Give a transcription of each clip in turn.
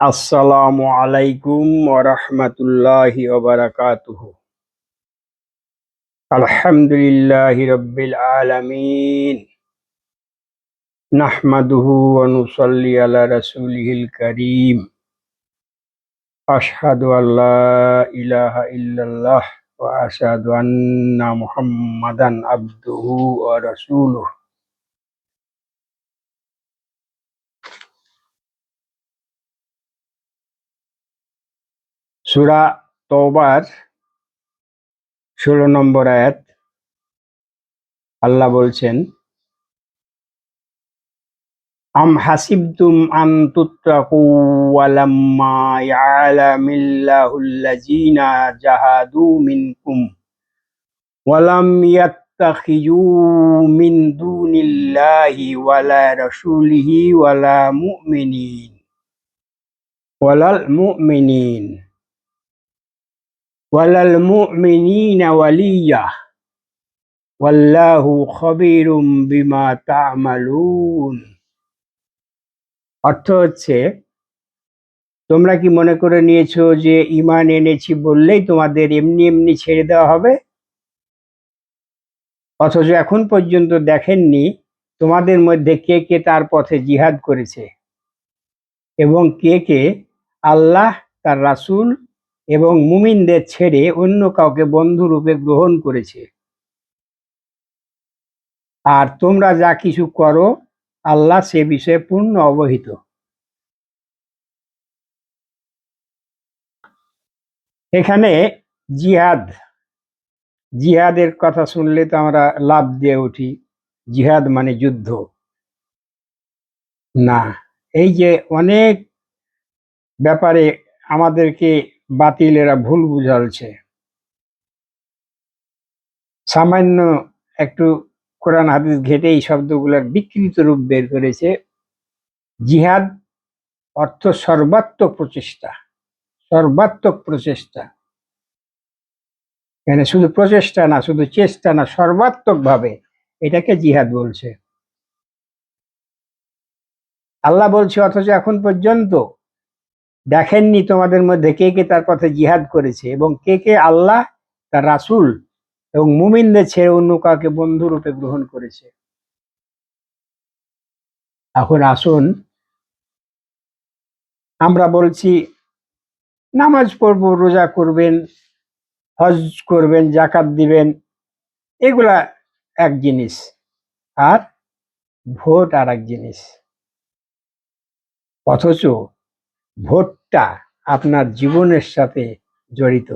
আসসালামু আলাইকুম ওরহমতুল্লাহি ওবরাকাতুহু। আলহামদুলিল্লাহি রব্বিল আলামিন। নাহমাদুহু ওয়া নুসাল্লি আলা রাসূলিহিল কারীম। আশহাদু আল্লা ইলাহা ইল্লাল্লাহ ওয়া আশহাদু আন্না মুহাম্মাদান সূরা তওবার, ষোলো নম্বর আয়াত। আল্লাহ বলছেন, আম হাসিবতুম আন তুত্রাকু ওয়ালাম মিন ওয়ালা ওয়ালা মুমিনিন ওয়ালাল মুমিনিন। ওয়ালাল মুমিনিনা ওয়ালিয়া ওয়াল্লাহু খবীরুম বিমা তা'মালুন অর্থ হচ্ছে, তোমরা কি মনে করে নিয়েছো যে ইমান এনেছি বললেই তোমাদের এমনি এমনি ছেড়ে দেওয়া হবে? অথচ এখন পর্যন্ত দেখেননি তোমাদের মধ্যে কে কে তার পথে জিহাদ করেছে এবং কে কে আল্লাহ, তার রাসূল এবং মুমিনদের ছেড়ে অন্য কাউকে বন্ধুরূপে গ্রহণ করেছে। আর তোমরা যা কিছু করো, আল্লাহ সে বিষয়ে পূর্ণ অবহিত। এখানে জিহাদ। জিহাদের কথা শুনলে তো আমরা লাভ দিয়ে উঠি। জিহাদ মানে যুদ্ধ। না, এই যে অনেক ব্যাপারে আমাদেরকে বাতিলেরা ভুল বুঝালছে। সামান্য একটু কোরআন হাদিস ঘেটে এই শব্দগুলোর বিকৃত রূপ বের করেছে। জিহাদ অর্থ সর্বাত্মক প্রচেষ্টা সর্বাত্মক প্রচেষ্টা। এখানে শুধু প্রচেষ্টা না, শুধু চেষ্টা না সর্বাত্মক ভাবে এটাকে জিহাদ বলছে। আল্লাহ বলছে, অথচ এখন পর্যন্ত দেখেননি তোমাদের মধ্যে কে কে তার পথে জিহাদ করেছে এবং কে কে আল্লাহ, তার রাসূল এবং মুমিনদের ছেড়ে অন্য কাউকে বন্ধুরূপে গ্রহণ করেছে। এখন আসুন, আমরা বলছি, নামাজ পড়ব, রোজা করবেন, হজ করবেন জাকাত দিবেন, এগুলা এক জিনিস। আর ভোট আর এক জিনিস। অথচ ভোটটা আপনার জীবনের সাথে জড়িত।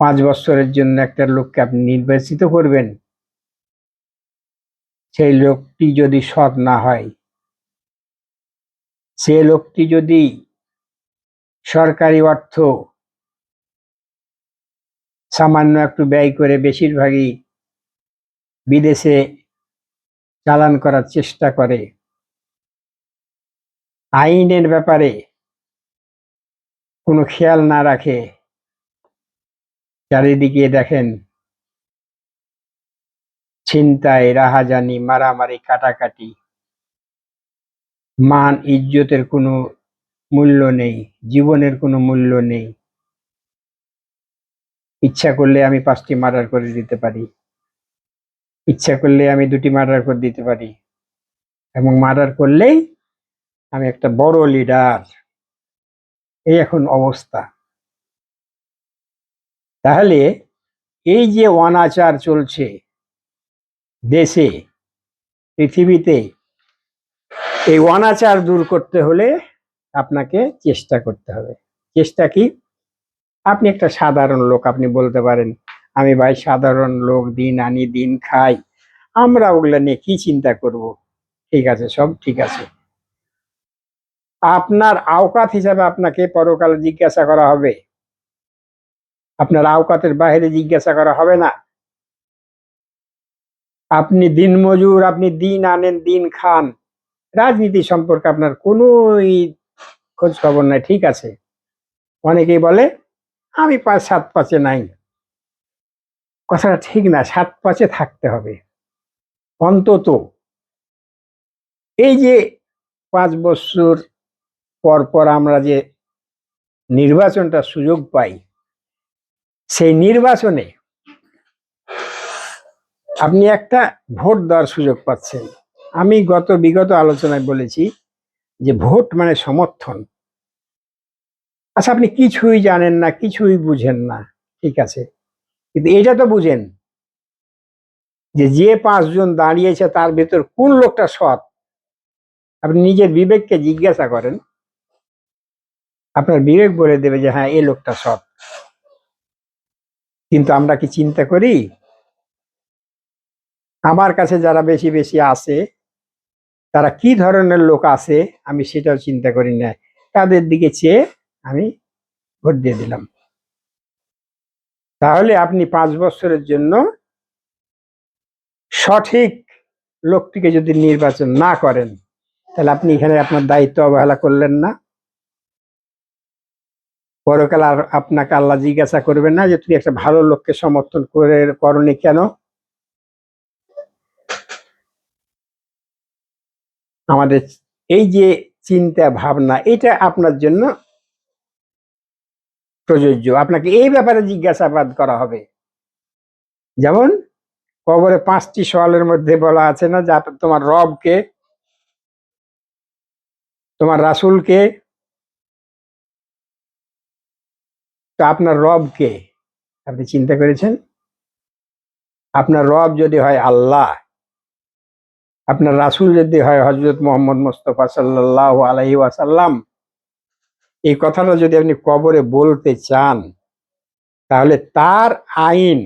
পাঁচ বছরের জন্য একটা লোককে আপনি নির্বাচিত করবেন। সেই লোকটি যদি সৎ না হয়, সে লোকটি যদি সরকারি অর্থ সামান্য একটু ব্যয় করে বেশিরভাগই বিদেশে চালান করার চেষ্টা করে আইনের ব্যাপারে কোনো খেয়াল না রাখে, চারিদিকে দেখেন ছিনতাই, রাহাজানি, মারামারি, কাটাকাটি। মান ইজ্জতের কোনো মূল্য নেই, জীবনের কোনো মূল্য নেই। ইচ্ছা করলে আমি পাঁচটি মার্ডার করে দিতে পারি। ইচ্ছা করলে আমি দুটি মার্ডার করে দিতে পারি। এবং মার্ডার করলেই আমি একটা বড় লিডার এই এখন অবস্থা। তাহলে এই যে অনাচার চলছে দেশে, পৃথিবীতে, এই অনাচার দূর করতে হলে আপনাকে চেষ্টা করতে হবে। চেষ্টা কি? আপনি একটা সাধারণ লোক, আপনি বলতে পারেন, আমি ভাই সাধারণ লোক, দিন আনি, দিন খাই। আমরা ওগুলা নিয়ে কি চিন্তা করব? ঠিক আছে, সব ঠিক আছে। আপনার আওকাত হিসাবে আপনাকে পরকালে জিজ্ঞাসা করা হবে। আপনার আওকাতের বাইরে জিজ্ঞাসা করা হবে না। আপনি দিন মজুর, আপনি দিন আনেন, দিন খান। রাজনীতি সম্পর্কে আপনার কোনো খোঁজ খবর নাই, ঠিক আছে? অনেকেই বলে, আমি পাঁচ সাত পাঁচে নাই। কথাটা ঠিক না, সাত পাঁচে থাকতে হবে। অন্তত এই যে পাঁচ বছর পর পর আমরা যে নির্বাচনটা সুযোগ পাই, সেই নির্বাচনে আপনি একটা ভোট দেওয়ার সুযোগ পাচ্ছেন। আমি গত, বিগত আলোচনায় বলেছি যে ভোট মানে সমর্থন। আচ্ছা আপনি কিছুই জানেন না, কিছুই বুঝেন না, ঠিক আছে? কিন্তু এটা তো বুঝেন যে যে পাঁচজন দাঁড়িয়েছে তার ভেতর কোন লোকটা সৎ? আপনি নিজের বিবেককে জিজ্ঞাসা করেন। আপনার বিবেক বলে দেবে যে হ্যাঁ এই লোকটা সৎ। কিন্তু আমরা কি চিন্তা করি? আমার কাছে যারা বেশি বেশি আসে তারা কি ধরনের লোক আছে, আমি সেটাও চিন্তা করি না। তাদের দিকে চেয়ে আমি ভোট দিয়ে দিলাম। তাহলে আপনি পাঁচ বছরের জন্য সঠিক লোকটিকে যদি নির্বাচন না করেন, তাহলে আপনি এখানে আপনার দায়িত্ব অবহেলা করলেন না। পরকাল আর আপনাকে আল্লাহ জিজ্ঞাসা করবেন না যে তুমি একটা ভালো লোককে সমর্থন করে করনি কেন? আমাদের এই যে চিন্তা ভাবনা, এটা আপনার জন্য প্রযোজ্য। আপনাকে এই ব্যাপারে জিজ্ঞাসাবাদ করা হবে। যেমন কবরে পাঁচটি সওয়ালের মধ্যে বলা আছে না, যা তোমার রবকে, তোমার রাসূলকে তো আপনার রবকে আপনি চিন্তা করেছেন? আপনার রব যদি হয় আল্লাহ, আপনার রাসূল যদি হয় হজরত মোহাম্মদ মুস্তফা সাল্লাহ আলহি ওয়াসাল্লাম, এই কথাটা যদি আপনি কবরে বলতে চান, তাহলে তার আইন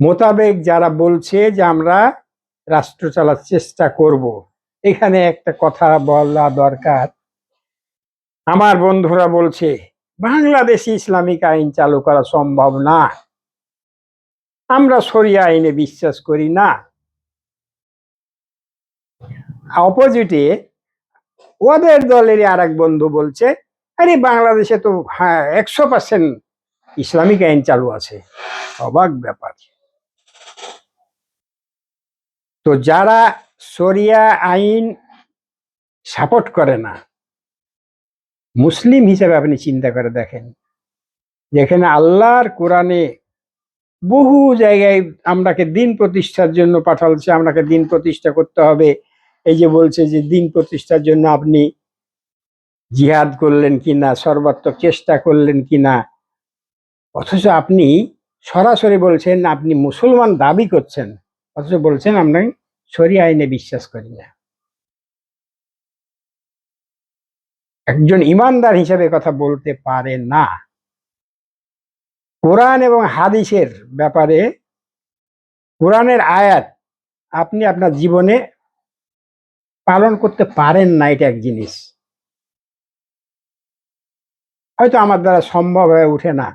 মোতাবেক যারা বলছে যে আমরা রাষ্ট্র চালার চেষ্টা করব, এখানে একটা কথা বলা দরকার। আমার বন্ধুরা বলছে বাংলাদেশে ইসলামিক আইন চালু করা সম্ভব না। আমরা সরিয়া আইনে বিশ্বাস করি না। অপোজিটে ওদের দলেরই আর এক বন্ধু বলছে, আরে বাংলাদেশে তো হ্যাঁ একশো পার্সেন্ট ইসলামিক আইন চালু আছে। অবাক ব্যাপার। তো যারা শরিয়া আইন সাপোর্ট করে না মুসলিম হিসেবে আপনি চিন্তা করে দেখেন। যেখানে আল্লাহর কোরআনে বহু জায়গায় আমরাকে দিন প্রতিষ্ঠার জন্য পাঠালছে আপনাকে দিন প্রতিষ্ঠা করতে হবে। এই যে বলছে যে দিন প্রতিষ্ঠার জন্য আপনি জিহাদ করলেন কিনা, সর্বাত্মক চেষ্টা করলেন কিনা, অথচ আপনি সরাসরি বলছেন আপনি মুসলমান দাবি করছেন, অথচ বলছেন, আমরা সরি আইনে বিশ্বাস করি না। একজন ইমানদার হিসেবে কথা বলতে পারে না। কোরআন এবং হাদিসের ব্যাপারে কোরআনের আয়াত আপনি আপনার জীবনে পালন করতে পারেন না, এটা এক জিনিস। হয়তো আমার দ্বারা সম্ভব হয়ে ওঠে না,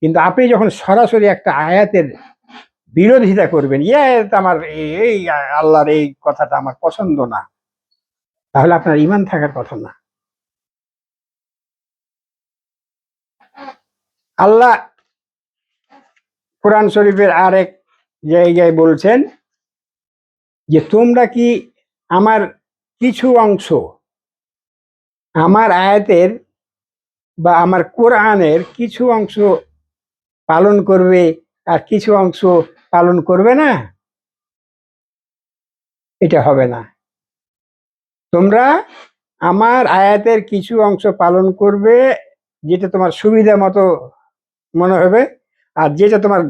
কিন্তু আপনি যখন সরাসরি একটা আয়াতের বিরোধিতা করবেন ইয়ে আমার এই- আল্লাহর এই কথাটা আমার পছন্দ না, তাহলে আপনার ইমান থাকার কথা না। আল্লাহ কোরআন শরীফের আরেক জায়গায় বলছেন যে, তোমরা কি আমার কিছু অংশ আমার আয়াতের বা আমার কোরআনের কিছু অংশ পালন করবে আর কিছু অংশ পালন করবে না? এটা হবে না। তোমরা আমার আয়াতের কিছু অংশ পালন করবে, যেটা তোমার সুবিধা মতো মনে হবে? আর যেটা তোমার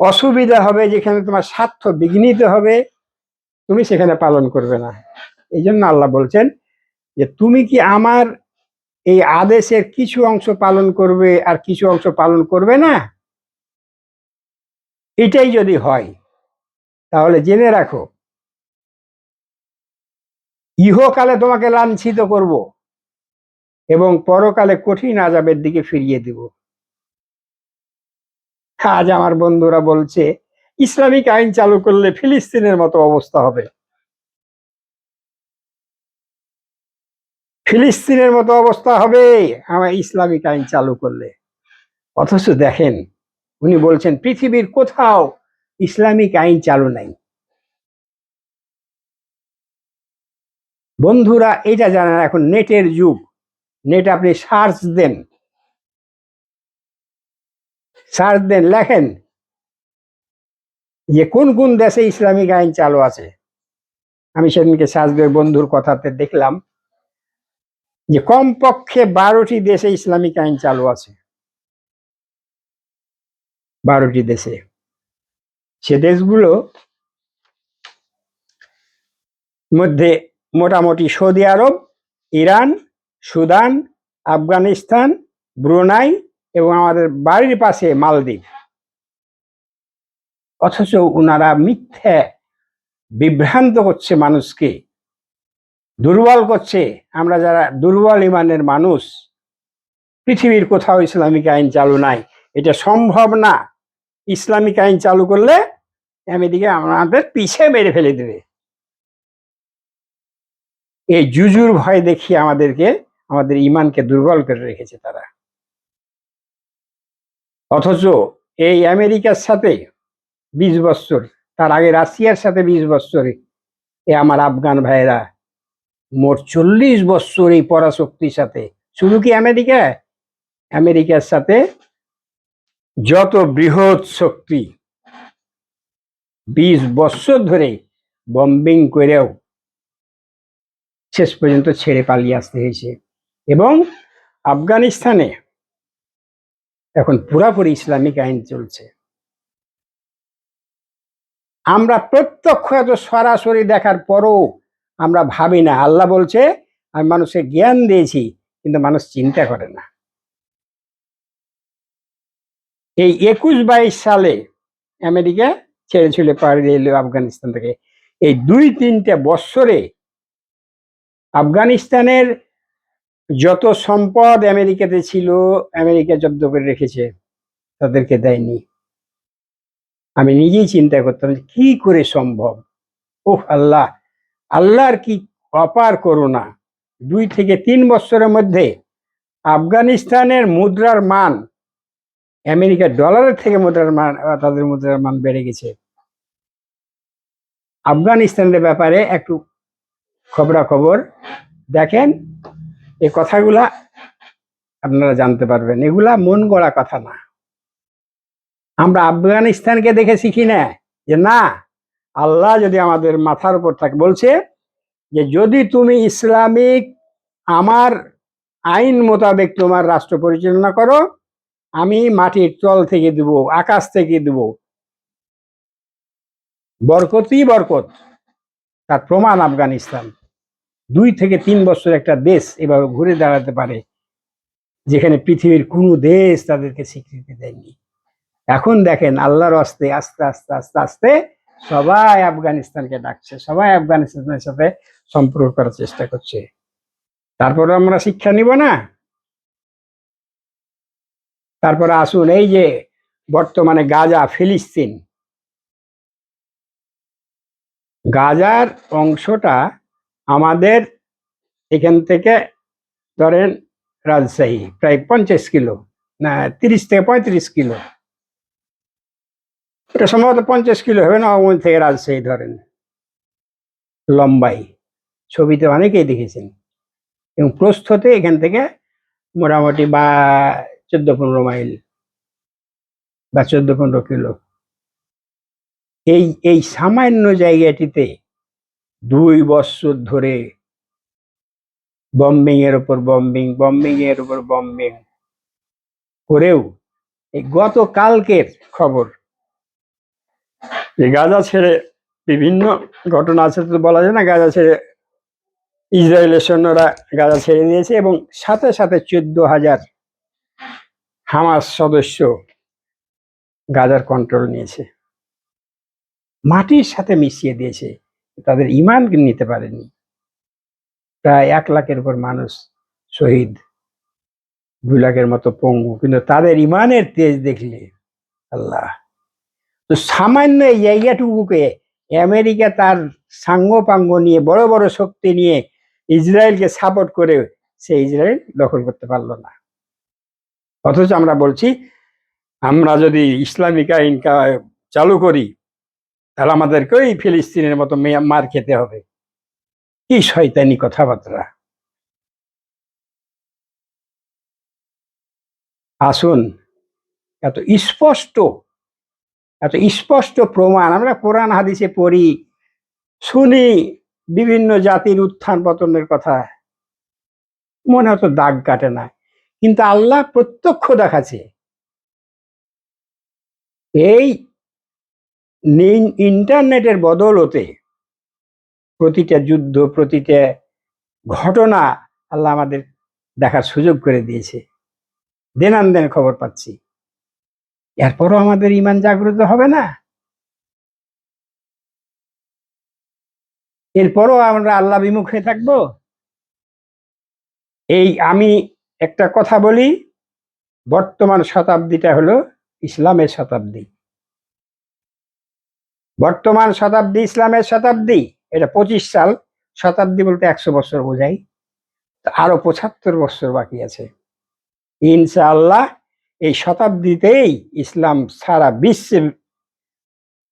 অসুবিধা হবে, যেখানে তোমার স্বার্থ বিঘ্নিত হবে, তুমি সেখানে পালন করবে না। এই জন্য আল্লাহ বলছেন যে, তুমি কি আমার এই আদেশের কিছু অংশ পালন করবে আর কিছু অংশ পালন করবে না? এটাই যদি হয়, তাহলে জেনে রাখো, ইহকালে তোমাকে লাঞ্ছিত করব এবং পরকালে কঠিন আজাবের দিকে ফিরিয়ে দেব। আজ আমার বন্ধুরা বলছে, ইসলামিক আইন চালু করলে ফিলিস্তিনের মতো অবস্থা হবে। ফিলিস্তিনের মতো অবস্থা হবে আমার ইসলামিক আইন চালু করলে। অথচ দেখেন, উনি বলছেন, পৃথিবীর কোথাও ইসলামিক আইন চালু নাই। বন্ধুরা, এটা জানেন, এখন নেটের যুগ। নেট আপনি সার্চ দেন সার্চ দেন, লেখেন। যে কোন কোন দেশে ইসলামিক আইন চালু আছে? আমি সেদিনকে দিয়ে বন্ধুর কথাতে দেখলাম যে কমপক্ষে বারোটি দেশে ইসলামিক আইন চালু আছে। বারোটি দেশে। সে দেশগুলো মধ্যে মোটামুটি Saudi Arab, Iran, Sudan, Afghanistan, Brunei এবং আমাদের বাড়ির পাশে মালদ্বীপ। অথচ ওনারা মিথ্যে বিভ্রান্ত করছে মানুষকে, দুর্বল করছে। আমরা যারা দুর্বল ইমানের মানুষ, পৃথিবীর কোথাও ইসলামিক আইন চালু নাই। এটা সম্ভব না। ইসলামিক আইন চালু করলে আমেরিকা আমাদের পিছে মেরে ফেলে দেবে। এই জুজুর ভয় দেখিয়ে আমাদেরকে, আমাদের ইমানকে দুর্বল করে রেখেছে তারা। অথচ এই আমেরিকার সাথে বিশ বছর, তার আগে রাশিয়ার সাথে বিশ বছরে এ আমার আফগান ভাইয়েরা মোট চল্লিশ বছর এই পরাশক্তির সাথে। শুধু কি আমেরিকা? আমেরিকার সাথে যত বৃহৎ শক্তি বিশ বছর ধরে বম্বিং করেও শেষ পর্যন্ত ছেড়ে পালিয়ে আসতে হয়েছে। এবং আফগানিস্তানে এখন পুরাপুরি ইসলামিক আইন চলছে। আমরা প্রত্যক্ষ এত সরাসরি দেখার পরও আমরা ভাবি না। আল্লাহ বলছে, আমি মানুষকে জ্ঞান দিয়েছি, কিন্তু মানুষ চিন্তা করে না। এই একুশ বাইশ সালে আমেরিকা ছেড়ে ছুড়ে পাড়িয়ে এলো আফগানিস্তান থেকে। এই দুই তিনটে বৎসরে আফগানিস্তানের যত সম্পদ আমেরিকাতে ছিল, আমেরিকা জব্দ করে রেখেছে, তাদেরকে দেয়নি। আমি নিজেই চিন্তা করতাম কি করে সম্ভব? ওহ আল্লাহ, আল্লাহর কি অপার করুণা। দুই থেকে তিন বছরের মধ্যে আফগানিস্তানের মুদ্রার মান, আমেরিকার ডলারের থেকে মুদ্রার মান, তাদের মুদ্রার মান বেড়ে গেছে। আফগানিস্তানের ব্যাপারে একটু খবরাখবর। দেখেন এই কথাগুলা আপনারা জানতে পারবেন। এগুলা মন গড়া কথা না। আমরা আফগানিস্তানকে দেখে শিখি না? যে না, আল্লাহ যদি আমাদের মাথার উপর থাকে, বলছে যে যদি তুমি ইসলামিক আমার আইন মোতাবেক তোমার রাষ্ট্র পরিচালনা করো, আমি মাটির তল থেকে দেব, আকাশ থেকে দেব। বরকতই বরকত। তার প্রমাণ আফগানিস্তান। দুই থেকে তিন বছর একটা দেশ এভাবে ঘুরে দাঁড়াতে পারে, যেখানে পৃথিবীর কোনো দেশ তাদেরকে স্বীকৃতি দেয়নি। এখন দেখেন আল্লাহর আস্তে আস্তে আস্তে আস্তে আস্তে সবাই আফগানিস্তানকে ডাকছে, সবাই আফগানিস্তানের সাথে সম্পর্ক করার চেষ্টা করছে। তারপরে আমরা শিক্ষা নিব না। তারপরে আসুন এই যে বর্তমানে গাজা, ফিলিস্তিন। গাজার অংশটা আমাদের এখান থেকে ধরেন রাজশাহী, প্রায় পঞ্চাশ কিলো, না, তিরিশ থেকে পঁয়ত্রিশ কিলো। এটা সম্ভবত পঞ্চাশ কিলো হবে না ওখান থেকে রাজশাহী ধরেন। লম্বাই। ছবিতে অনেকেই দেখেছেন। এবং প্রস্থতে এখান থেকে মোটামুটি বা চোদ্দ পনেরো মাইল বা চোদ্দ পনেরো কিলো। এই এই সামান্য জায়গাটিতে দুই বছর ধরে বম্বিং এর উপর বম্বিং বম্বিং এর উপর বম্বিং করেও এই গতকালকের খবর। যে গাজা ছেড়ে বিভিন্ন ঘটনা আছে তো বলা যায় না, গাজা ছেড়ে ইসরায়েলের সৈন্যরা গাজা ছেড়ে দিয়েছে এবং সাথে সাথে চোদ্দ হাজার হামাস সদস্য গাজার কন্ট্রোল নিয়েছে। মাটির সাথে মিশিয়ে দিয়েছে। তাদের ইমান নিতে পারেনি। প্রায় এক লাখের উপর মানুষ শহীদ, দুই লাখের মতো পঙ্গু, কিন্তু তাদের ইমানের তেজ দেখলে আল্লাহ। তো সামান্য এই জায়গাটুকুকে আমেরিকা তার সাঙ্গ পাঙ্গ নিয়ে, বড় বড় শক্তি নিয়ে ইসরায়েলকে সাপোর্ট করে সে ইসরায়েল দখল করতে পারল না। অথচ আমরা বলছি, আমরা যদি ইসলামিক আইন চালু করি তাহলে আমাদেরকে ওই ফিলিস্তিনের মতো মার খেতে হবে। কি শয়তানি কথাবার্তা। আসুন, এত স্পষ্ট এত স্পষ্ট প্রমাণ, আমরা কোরআন হাদিসে পড়ি, শুনি বিভিন্ন জাতির উত্থান পতনের কথা। মনে হতো দাগ কাটে না, কিন্তু আল্লাহ প্রত্যক্ষ দেখাচ্ছে। এই ইন্টারনেটের বদলতে প্রতিটা যুদ্ধ, প্রতিটা ঘটনা আল্লাহ আমাদের দেখার সুযোগ করে দিয়েছে। দেনান দেন খবর পাচ্ছি। এরপরও আমাদের ইমান জাগ্রত হবে না। এরপরও আমরা আল্লাহ বিমুখ হয়ে থাকব। এই আমি একটা কথা বলি, বর্তমান শতাব্দীটা হলো ইসলামের শতাব্দী। বর্তমান শতাব্দী ইসলামের শতাব্দী, এটা পঁচিশ সাল, শতাব্দী বলতে একশো বছর বোঝাই আরও পঁচাত্তর বছর বাকি আছে। ইনশাআল্লাহ এই শতাব্দীতেই ইসলাম সারা বিশ্বে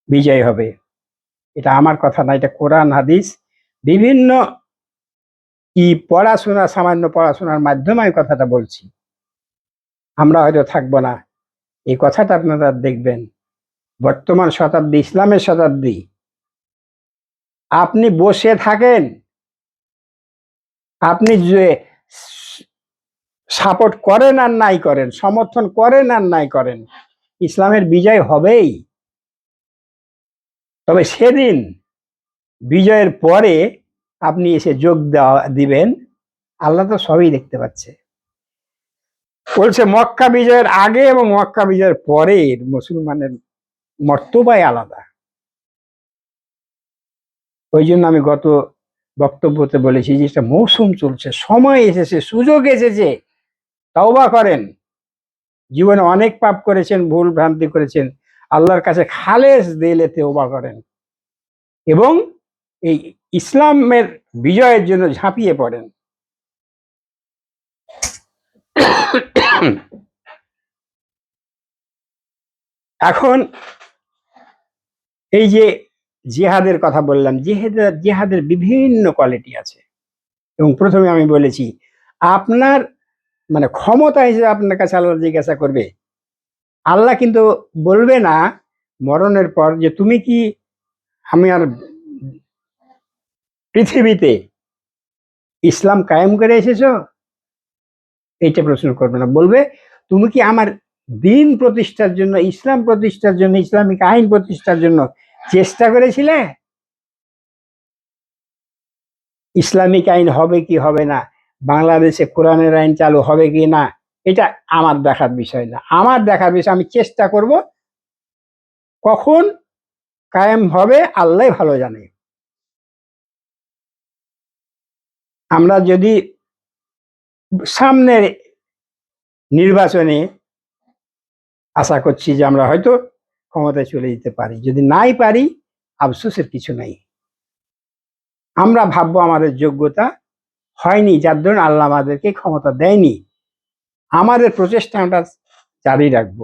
বিজয় হবে। এটা আমার কথা না, এটা কোরআন, হাদিস, বিভিন্ন কি পড়াশোনা, সামান্য পড়াশোনার মাধ্যমে আমি কথাটা বলছি। আমরা হয়তো থাকব না। এই কথাটা আপনারা দেখবেন। বর্তমান শতাব্দী, ইসলামের শতাব্দী। আপনি বসে থাকেন। আপনি যে সাপোর্ট করেন আর নাই করেন, সমর্থন করেন আর নাই করেন, ইসলামের বিজয় হবেই। তবে সেদিন বিজয়ের পরে আপনি এসে যোগ দেওয়া, দিবেন। আল্লাহ তো সবই দেখতে পাচ্ছে। বলছে, মক্কা বিজয়ের আগে এবং মক্কা বিজয়ের পরের মুসলমানের মর্তবাই আলাদা। ওই জন্য আমি গত বক্তব্যতে বলেছি যে এটা মৌসুম চলছে, সময় এসেছে, সুযোগ এসেছে। তাওবা করেন। জীবনে অনেক পাপ করেছেন, ভুল ভ্রান্তি করেছেন। আল্লাহর কাছে খালেস দিলে তেওবা করেন। এবং এই ইসলামের বিজয়ের জন্য ঝাঁপিয়ে পড়েন। এখন এই যে জিহাদের কথা বললাম, জিহাদের জিহাদের বিভিন্ন কোয়ালিটি আছে। এবং প্রথমে আমি বলেছি, আপনার মানে ক্ষমতা হিসেবে আপনার কাছে আল্লাহ জিজ্ঞাসা করবে। আল্লাহ কিন্তু বলবে না মরণের পর যে তুমি কি আমি আর পৃথিবীতে ইসলাম কায়েম করে এসেছ? এইটা প্রশ্ন করবে না। বলবে, তুমি কি আমার দিন প্রতিষ্ঠার জন্য, ইসলাম প্রতিষ্ঠার জন্য, ইসলামিক আইন প্রতিষ্ঠার জন্য চেষ্টা করেছিলে? ইসলামিক আইন হবে কি হবে না? বাংলাদেশে কোরআনের আইন চালু হবে কি না? এটা আমার দেখার বিষয় না। আমার দেখার বিষয়, আমি চেষ্টা করব কখন কায়েম হবে আল্লাহ ভালো জানে। আমরা যদি সামনের নির্বাচনে আশা করছি যে আমরা হয়তো ক্ষমতায় চলে যেতে পারি। যদি নাই পারি, আফসোসের কিছু নাই। আমরা ভাববো আমাদের যোগ্যতা হয়নি, যার ধরুন আল্লাহ আমাদেরকে ক্ষমতা দেয়নি। আমাদের প্রচেষ্টা আমরা জারি রাখব।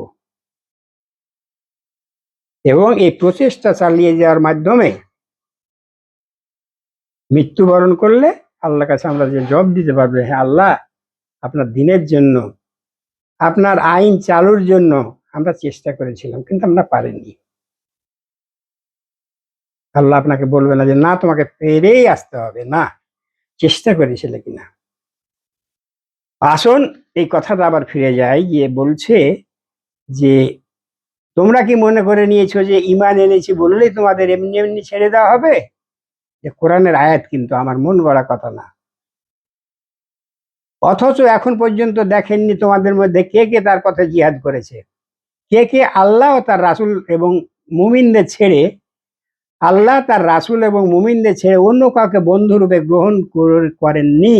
এবং এই প্রচেষ্টা চালিয়ে যাওয়ার মাধ্যমে মৃত্যুবরণ করলে আল্লাহর কাছে আমরা যে জব দিতে পারব হ্যাঁ আল্লাহ, আপনার দিনের জন্য, আপনার আইন চালুর জন্য আমরা চেষ্টা করেছিলাম, কিন্তু আমরা পারিনি। আল্লাহ আপনাকে বলবে না যে, না, তোমাকে পেরেই আসতে হবে, না। চেষ্টা করেছিলে কিনা? আসুন, এই কথাটা আবার ফিরে যায় গিয়ে বলছে যে, তোমরা কি মনে করে নিয়েছো যে ইমান এনেছি বললেই তোমাদের এমনি এমনি ছেড়ে দেওয়া হবে? যে, কোরআনের আয়াত কিন্তু আমার মন গড়া কথা না। অথচ এখন পর্যন্ত দেখেননি তোমাদের মধ্যে কে কে তার পথে জিহাদ করেছে। কে কে আল্লাহ ও তার রাসূল এবং মুমিনদের ছেড়ে আল্লাহ, তার রাসূল এবং মুমিনদের ছেড়ে অন্য কাউকে বন্ধুরূপে গ্রহণ করেননি।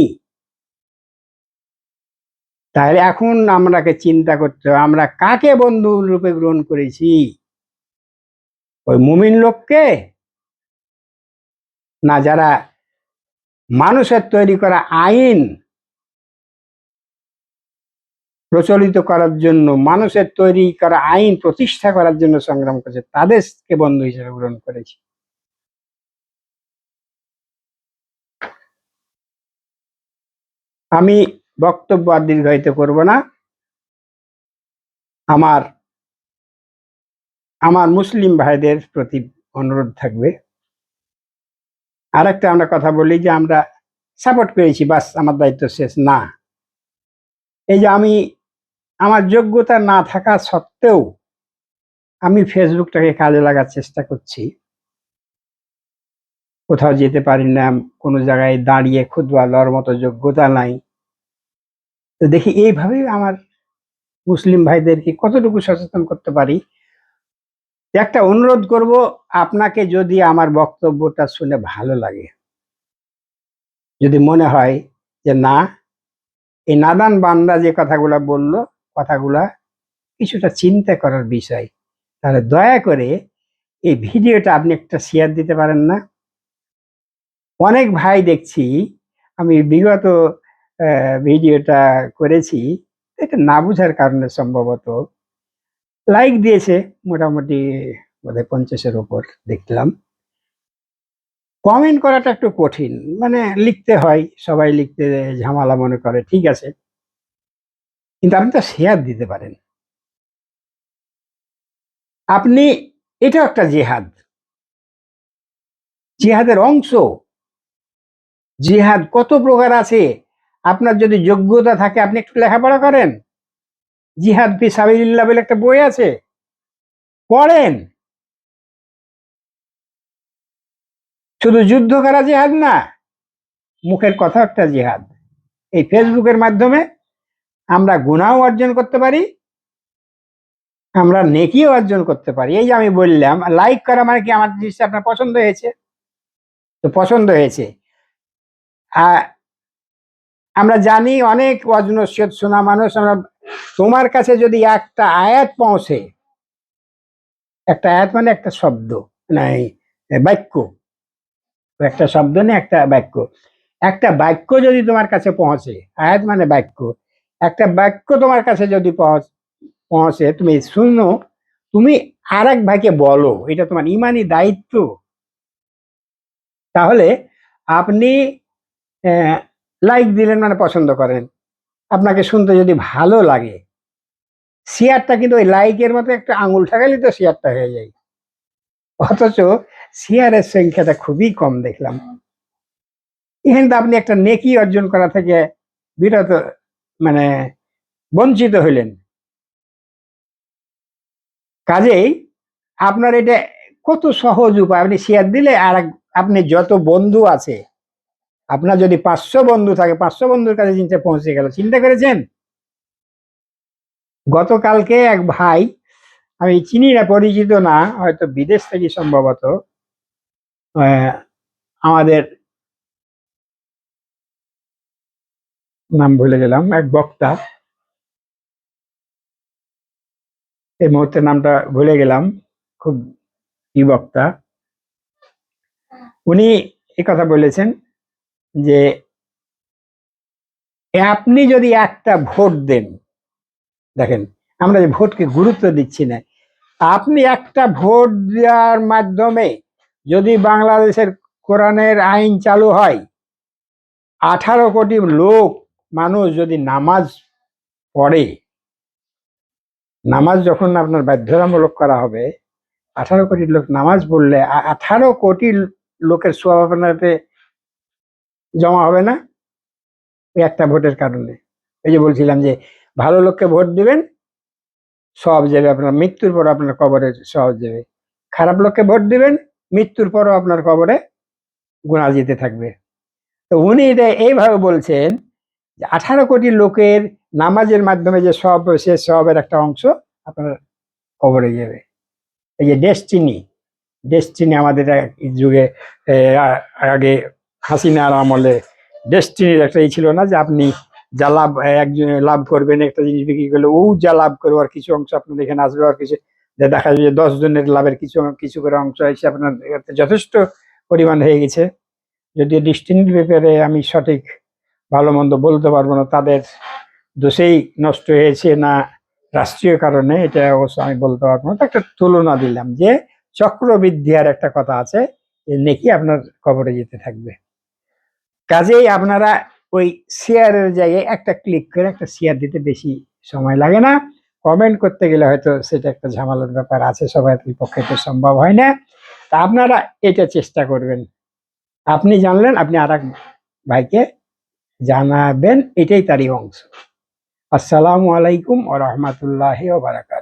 তাহলে এখন আমরাকে চিন্তা করতে হবে, আমরা কাকে বন্ধু রূপে গ্রহণ করেছি? ওই মুমিন লোককে? না, যারা মানুষের তৈরি করা আইন প্রচলিত করার জন্য, মানুষের তৈরি করা আইন প্রতিষ্ঠা করার জন্য সংগ্রাম করেছে, তাদেরকে বন্ধু হিসেবে গ্রহণ করেছি। আমি বক্তব্য আর দীর্ঘায়িত করব না। আমার আমার মুসলিম ভাইদের প্রতি অনুরোধ থাকবে। আর একটা আমরা কথা বলি যে আমরা সাপোর্ট করেছি বাস আমার দায়িত্ব শেষ, না। এই যে আমি আমার যোগ্যতা না থাকা সত্ত্বেও আমি ফেসবুকটাকে কাজে লাগার চেষ্টা করছি। কোথাও যেতে পারি না, কোনো জায়গায় দাঁড়িয়ে খুদবা দেওয়ার মতো যোগ্যতা নাই। তো দেখি এইভাবেই আমার মুসলিম ভাইদেরকে কতটুকু সচেতন করতে পারি? একটা অনুরোধ করব, আপনাকে যদি আমার বক্তব্যটা শুনে ভালো লাগে, যদি মনে হয় যে না, এই নাদান বান্দা যে কথাগুলো বলল কথাগুলা কিছুটা চিন্তা করার বিষয়। তাহলে দয়া করে এই ভিডিওটা আপনি একটা শেয়ার দিতে পারেন না। অনেক ভাই দেখছি, আমি বিগত ভিডিওটা করেছি, এটা না বুঝার কারণে সম্ভবত। লাইক দিয়েছে, মোটামুটি বোধহয় পঞ্চাশের ওপর দেখলাম। কমেন্ট করাটা একটু কঠিন মানে লিখতে হয়, সবাই লিখতে ঝামেলা মনে করে, ঠিক আছে। কিন্তু আপনি তো শেয়ার দিতে পারেন। আপনি এটা একটা জেহাদ। জিহাদের অংশ। জিহাদ কত প্রকার আছে? আপনার যদি যোগ্যতা থাকে, আপনি একটু লেখাপড়া করেন। জিহাদ ফি সাবিলিল্লাহ বলে একটা বই আছে। পড়েন। শুধু যুদ্ধ করা জিহাদ না, মুখের কথা একটা জিহাদ। এই ফেসবুকের মাধ্যমে আমরা গুণাও অর্জন করতে পারি, আমরা নেকিও অর্জন করতে পারি। এই যে আমি বললাম লাইক করা মানে কি আমার জিনিসটা আপনার পছন্দ হয়েছে? তো পছন্দ হয়েছে। আমরা জানি অনেক অজনস্যত শোনা মানুষ, আমরা তোমার কাছে যদি একটা আয়াত পৌঁছে, একটা আয়াত মানে একটা শব্দ, নাই, বাক্য। একটা শব্দ নেই, একটা বাক্য। একটা বাক্য যদি তোমার কাছে পৌঁছে, আয়াত মানে বাক্য। একটা বাক্য তোমার কাছে যদি পৌঁছ- তুমি শুনো, তুমি আর এক ভাইকে বলো, এটা তোমার ইমানি দায়িত্ব। তাহলে আপনি লাইক দিলেন মানে পছন্দ করেন। আপনাকে শুনতে যদি ভালো লাগে শেয়ারটা কিন্তু ওই লাইকের মতো একটা আঙুল ঠাকালি তো শেয়ারটা হয়ে যায়। অথচ শেয়ারের সংখ্যাটা খুবই কম দেখলাম। এখানে আপনি একটা নেকি অর্জন করা থেকে বিরত মানে বঞ্চিত হইলেন। কাজেই আপনার এটা কত সহজ উপায়। আপনি শেয়ার দিলে আর আপনি যত বন্ধু আছে, আপনার যদি পাঁচশো বন্ধু থাকে, পাঁচশো বন্ধুর কাছে জিনিসটা পৌঁছে গেল। চিন্তা করেছেন? গতকালকে এক ভাই, আমি চিনি না, পরিচিত না, হয়তো বিদেশ থেকে সম্ভবত আমাদের নাম ভুলে গেলাম, এক বক্তা। এই মুহূর্তে নামটা ভুলে গেলাম, খুব কি বক্তা। উনি এই কথা বলেছেন যে আপনি যদি একটা ভোট দেন, দেখেন, আমরা যে ভোটকে গুরুত্ব দিচ্ছি না, আপনি একটা ভোট দেওয়ার মাধ্যমে যদি বাংলাদেশের কোরআনের আইন চালু হয়, আঠারো কোটি লোক মানুষ যদি নামাজ পড়ে, নামাজ যখন আপনার বাধ্যতামূলক করা হবে, আঠারো কোটি লোক নামাজ পড়লে আঠারো কোটি লোকের আপনাতে জমা হবে না? ওই একটা ভোটের কারণে। এই যে বলছিলাম যে, ভালো লোককে ভোট দিবেন সব যাবে আপনার, মৃত্যুর পর আপনার কবরে সব যাবে খারাপ লোককে ভোট দিবেন, মৃত্যুর পরও আপনার কবরে গুণা যেতে থাকবে। তো উনি এটা এইভাবে বলছেন আঠারো কোটি লোকের নামাজের মাধ্যমে যে সব, সে সবের একটা অংশ আপনার কবরে যাবে এই যে ডেস্টিনি ডেস্টিনি আমাদের এক যুগে আগে হাসিনার আমলে ডেস্টিনির একটা ই ছিল না যে আপনি যা লাভ, একজন লাভ করবেন, একটা জিনিস বিক্রি করলে ও যা লাভ করবে আর কিছু অংশ আপনার এখানে আসবে আর কিছু। যে দেখা যাবে যে দশ জনের লাভের কিছু কিছু করে অংশ এসে আপনার যথেষ্ট পরিমাণ হয়ে গেছে। যদিও ডিস্টিনির ব্যাপারে আমি সঠিক ভালো মন্দ বলতে পারব না, তাদের দোষেই নষ্ট হয়েছে না রাষ্ট্রীয় কারণে, এটা অবশ্য আমি বলতে পারব না। একটা তুলনা দিলাম যে চক্রবৃদ্ধি আর একটা কথা আছে, যে নেকি আপনার কবরে যেতে থাকবে। কাজেই আপনারা ওই শেয়ারের জায়গায় একটা ক্লিক করে একটা শেয়ার দিতে বেশি সময় লাগে না। কমেন্ট করতে গেলে হয়তো সেটা একটা ঝামেলার ব্যাপার আছে সবার পক্ষে তো সম্ভব হয় না। তা আপনারা এটা চেষ্টা করবেন। আপনি জানলেন, আপনি আর ভাইকে জানাবেন এটাই তারই অংশ। আসসালামু আলাইকুম ও রহমতুল্লাহ বারাকাত